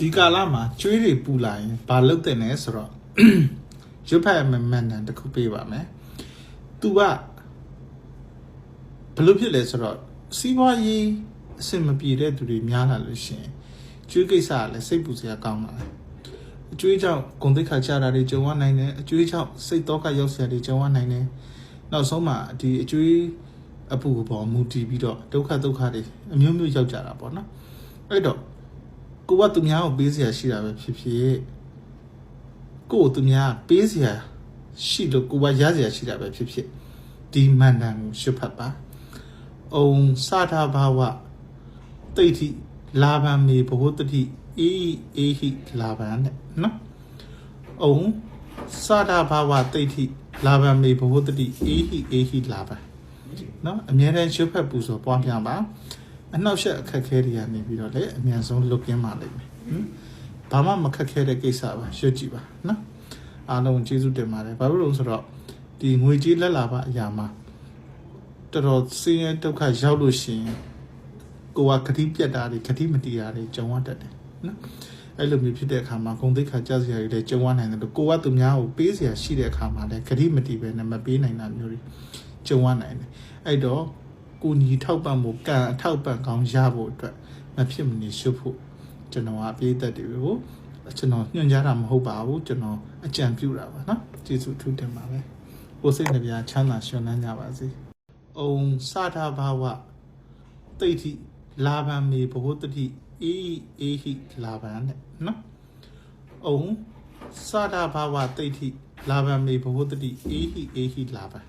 ဒီကာလမှာကျွေးတွေပူလာရင်ဘာလုပ်တဲ့လဲဆိုတော့ရွတ်ဖတ်မမှန်တယ်တစ်ခုပေးပါမယ်။ तू ကဘယ်လိုဖြစ်လဲဆိုတော့စီးပွားရေးအဆင်မပြေတဲ့သူတွေများလာလို့ရှရင်ကျွေးကိစ္စကလည်းစိတ်ပူစရာကောင်းလာတယ်။အကျွေးကြောင့်ဂုံတိတ်ခါချတာတွေကြုံရနိုင်တယ်။အကျွေးကြောင့်စိတ်တော့ကရောက်စရာတွေကြုံရနိုင်တယ်။နောက်ဆုံးမှာဒီအကျွေးအပူပေါ်မူတည်ပြီးတော့ဒုက္ခဒုက္ခတွေအမျိုးမျိုးရောက်ကြတာပေါ့နော်။အဲ့တော့ ကိုကသူများကိုပေးစရာရှိတာပဲဖြစ်ဖြစ်ကိုကိုသူများပေးစရာရှိလို့ကိုကရစရာရှိတာပဲဖြစ်ဖြစ်ဒီမန္တန်ကိုရှုဖတ်ပါအုံစာထာဘာဝတိဋ္ဌိလာဘံမေဘဝတတိအေဟိအေဟိလာဘံတဲ့နော်အုံစာထာဘာဝတိဋ္ဌိလာဘံမေဘဝတတိအေဟိအေဟိလာဘံနော်အမြဲတမ်းရှုဖတ်ပူဆိုပွားများပါ အနောက်ရှက်အခက်ခဲတွေကနေပြီးတော့လေအမြန်ဆုံးလွတ်ကင်းပါလိမ့်မယ်ဟင်ဘာမှမခက်ခဲတဲ့ကိစ္စပါရွတ်ကြည့်ပါနော်အားလုံးကျေးဇူးတင်ပါတယ်ဘာလို့လဲဆိုတော့ဒီငွေကြေးလက်လာပါအရာမှာတော်တော်စင်းရဲဒုက္ခရောက်လို့ရှိရင်ကိုကခတိပြတ်တာတွေခတိမတီတာတွေကြုံရတတ်တယ်နော်အဲ့လိုမျိုးဖြစ်တဲ့အခါမှာဂုံတိတ်ခါကြစရာတွေလည်းကြုံရနိုင်တယ်လို့ကိုကသူများကိုပေးစရာရှိတဲ့အခါမှာလည်းခတိမတီပဲနဲ့မပေးနိုင်တာမျိုးတွေကြုံရနိုင်တယ်အဲ့တော့ ကိုညီထောက်ပံ့ဖို့ကံအထောက်ပံ့ကောင်းရဖို့အတွက်မဖြစ်မနေရှုပ်ဖို့ကျွန်တော်အပြည့်သက်တွေကိုကျွန်တော်ညွှန်ကြားတာမဟုတ်ပါဘူးကျွန်တော်အကြံပြုတာပါနော်ကျေးဇူးထူးတင်ပါတယ်ကိုယ်စိတ်နှပြချမ်းသာရှင်လန်းကြပါစေ။အုံစထာဘာဝတိဋ္ဌိလာဘံမေဘဝတတိအေဟိအေဟိလာဘံတဲ့နော်။အုံစထာဘာဝတိဋ္ဌိလာဘံမေဘဝတတိအေဟိအေဟိလာဘံ